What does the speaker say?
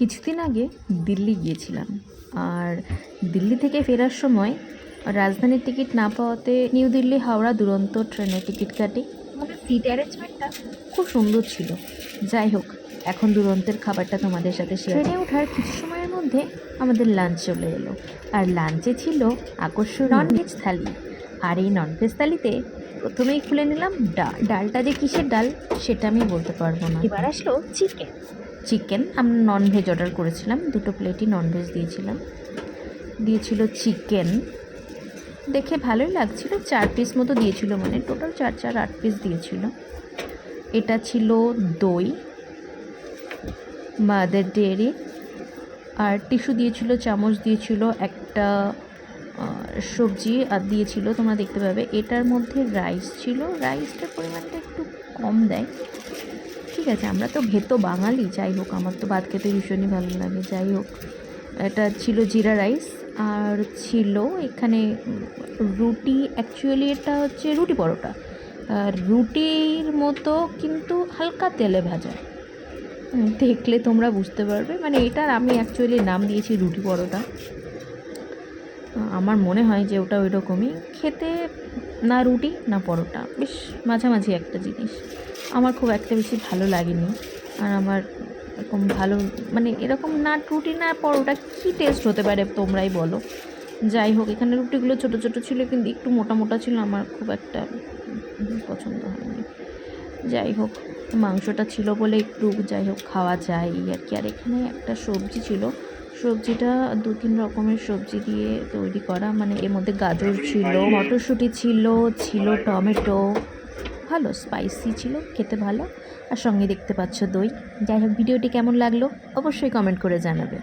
কিছুদিন আগে দিল্লি গিয়েছিলাম। আর দিল্লি থেকে ফেরার সময় রাজধানীর টিকিট না পাওয়াতে নিউ দিল্লি হাওড়া দুরন্ত ট্রেনের টিকিট কাটি। আমাদের সিট অ্যারেঞ্জমেন্টটা খুব সুন্দর ছিল। যাই হোক এখন দুরন্তের খাবারটা তোমাদের সাথে ট্রেনে ওঠার কিছু সময়ের মধ্যে আমাদের লাঞ্চ চলে এলো। আর লাঞ্চে ছিল আকর্ষণ ননভেজ থালি। আর এই ননভেজ থালিতে প্রথমেই খুলে নিলাম ডাল। ডালটা যে কিসের ডাল সেটা আমি বলতে পারব না। এবার আসলো চিকেন চিকেন। আমরা ননভেজ অর্ডার করেছিলাম। দুটো প্লেটই ননভেজ দিয়েছিলাম। দিয়েছিল চিকেন দেখে ভালোই লাগছিল। চার পিস মতো দিয়েছিল মানে। টোটাল চার চার, আট পিস দিয়েছিল। এটা ছিল দই মাদার ডেয়ারি আর টিস্যু দিয়েছিল, চামচ দিয়েছিল একটা সবজি, আর দিয়েছিল, তোমরা দেখতে পাবে, এটার মধ্যে রাইস ছিল। রাইসটার পরিমাণটা একটু কম দেয়। ঠিক আছে, আমরা তো ভেতো বাঙালি, যাই হোক, আমার তো ভাত খেতে ভীষণই ভালো লাগে, যাই হোক। এটা ছিল জিরা রাইস, আর ছিল এখানে রুটি অ্যাকচুয়ালি এটা হচ্ছে রুটি পরোটা। আর রুটির মতো কিন্তু হালকা তেলে ভাজা। দেখলে তোমরা বুঝতে পারবে মানে এটার আমি অ্যাকচুয়ালি নাম দিয়েছি রুটি পরোটা। আমার মনে হয় যে ওটা ওই রকমই খেতে না রুটি, না পরোটা, বেশ মাঝামাঝি একটা জিনিস। আমার খুব একটা বেশি ভালো লাগেনি। আর আমার এরকম ভালো মানে এরকম না, রুটি না, পরোটা কী টেস্ট হতে পারে তোমরাই বলো। যাই হোক, এখানে রুটিগুলো ছোটো ছোটো ছিল, কিন্তু একটু মোটা মোটা ছিল, আমার খুব একটা পছন্দ হয়নি। যাই হোক, মাংসটা ছিল বলে একটু যাই হোক খাওয়া যায় আর কি। আর এখানে একটা সবজি ছিল। সবজিটা দু তিন রকমের সবজি দিয়ে তৈরি করা মানে এর মধ্যে গাজর ছিল, মটরশুঁটি ছিল ছিল টমেটো ভালো স্পাইসি ছিল, খেতে ভালো। আর সঙ্গে দেখতে পাচ্ছ দই। যাই হোক, ভিডিওটি কেমন লাগল অবশ্যই কমেন্ট করে জানাবে।